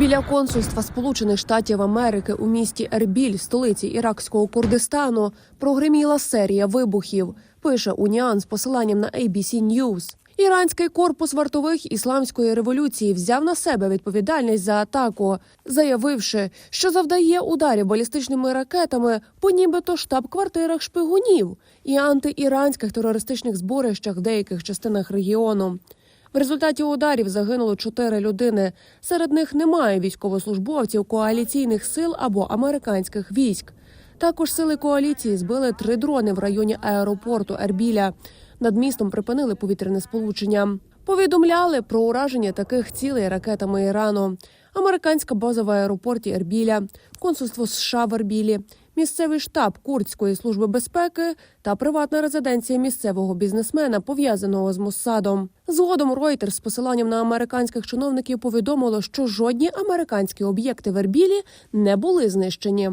Біля консульства Сполучених Штатів Америки у місті Ербіль, столиці іракського Курдистану, прогреміла серія вибухів. Пише Уніан з посиланням на ABC News. Іранський корпус вартових ісламської революції взяв на себе відповідальність за атаку, заявивши, що завдає ударів балістичними ракетами по нібито штаб-квартирах шпигунів і антиіранських терористичних зборищах в деяких частинах регіону. В результаті ударів загинуло чотири людини. Серед них немає військовослужбовців коаліційних сил або американських військ. Також сили коаліції збили три дрони в районі аеропорту Ербіля. Над містом припинили повітряне сполучення. Повідомляли про ураження таких цілей ракетами Ірану. Американська база в аеропорті Ербіля, консульство США в Ербілі, місцевий штаб Курдської служби безпеки та приватна резиденція місцевого бізнесмена, пов'язаного з Моссадом. Згодом Reuters з посиланням на американських чиновників повідомило, що жодні американські об'єкти в Ербілі не були знищені.